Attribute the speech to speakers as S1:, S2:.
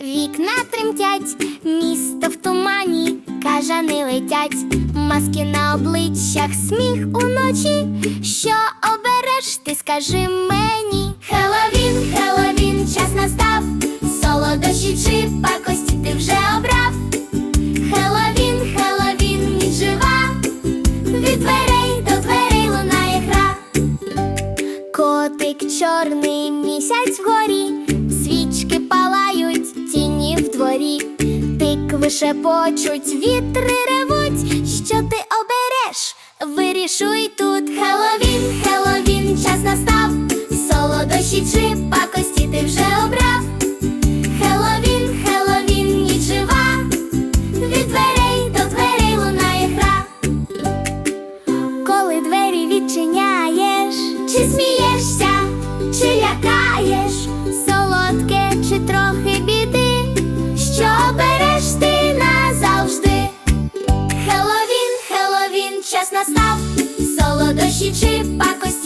S1: вікна тремтять, місто в тумані, кажани летять, маски на обличчях, сміх уночі. Що обереш, ти скажи мені. Хеллоуін, Хеллоуін, час настав, солодощі чи пакості ти вже обрав. Хеллоуін, Хеллоуін, ніч жива, від дверей до дверей лунає гра. Котик чорний місяць вгорі, тикви почуть вітри ревуть. Що ти обереш? Вирішуй тут. Хеллоуін, Хеллоуін, час настав, солодощі чи пакості.